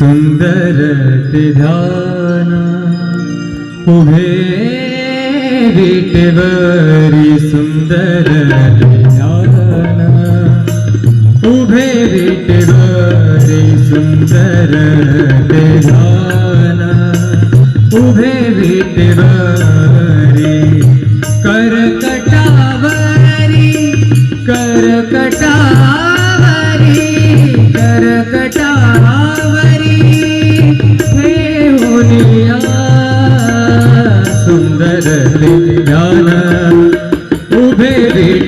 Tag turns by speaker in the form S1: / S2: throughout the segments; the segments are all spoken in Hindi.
S1: सुंदर ध्यान उभे विटेवरी सुंदर ध्यान उभे विटेवरी सुंदर ध्यान उभे विटेवरी करकटावरी करकटावरी।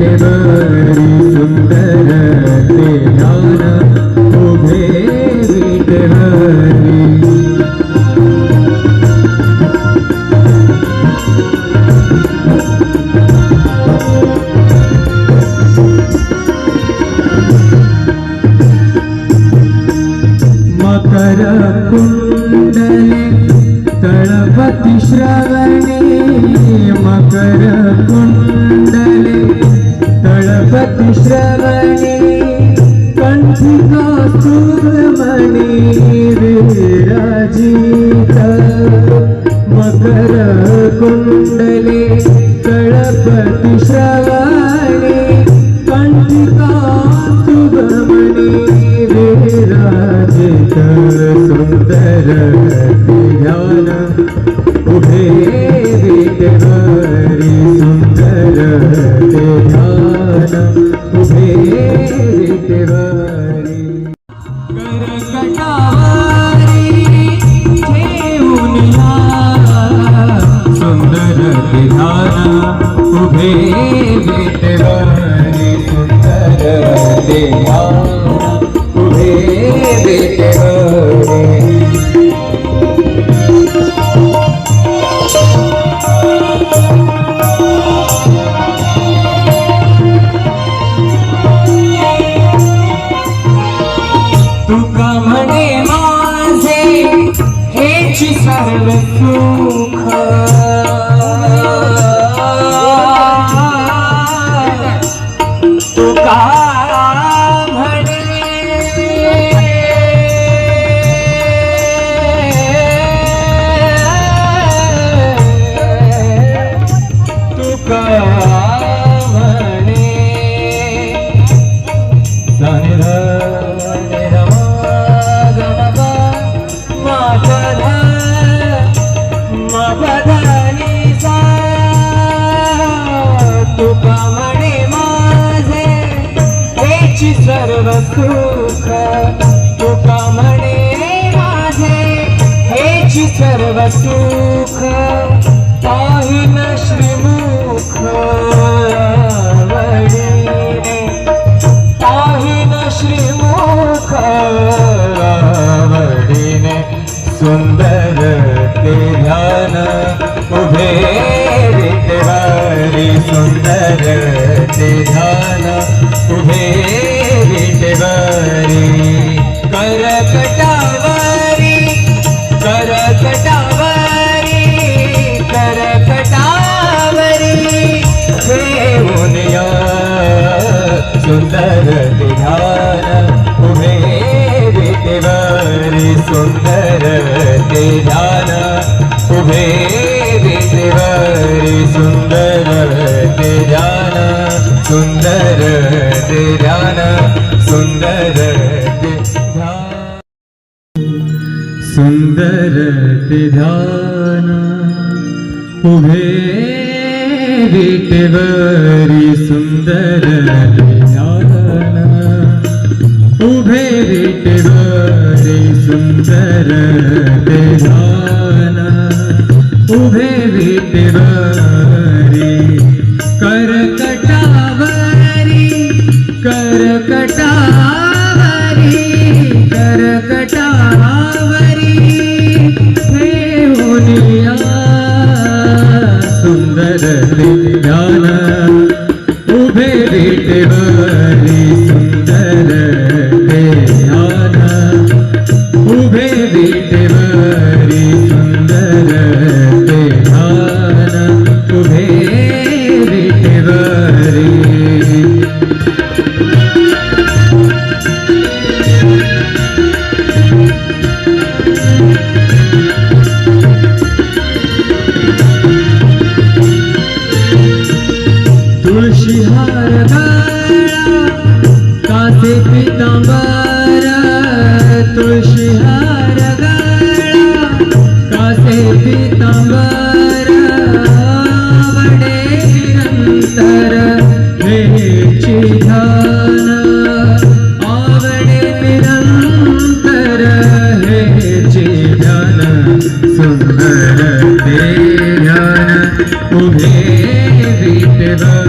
S1: பெருமாறி நேத்திரமணி கண்டிகாசுரமணி விராஜித மகர குண்டலே கணபதி ஸ்ரவாணி सुंदर ध्यान उभे विटेवरी सुंदर ध्यान उभे सुंदर ध्यान उभे विटेवरी सुंदर ध्यान उभे
S2: Let's go. सुख तुका म्हणे माझे हेची सर्व सुख पाहिन श्रीमुख वडिने पाहिन श्रीमुख वडिने सुंदर ते ध्यान उभे विटेवारी सुंदर ते ध्यान विटेवरी सुंदर ते ध्यान उभे विटेवरी सुंदर ते ध्यान सुंदर ते ध्यान सुंदर ते ध्यान सुंदर ते ध्यान
S1: उभे विटेवरी सुंदर सुंदर बेदान उभे विटवरी करकटावरी करकटावरी करकटावरी हे होनिया सुंदर विज्ञान उभे विटवरी कासे पितांबर वडे निरंतर हेची ध्यान, आवडे निरंतर हेची ध्यान, सुंदर ते ध्यान उभे विटेवरी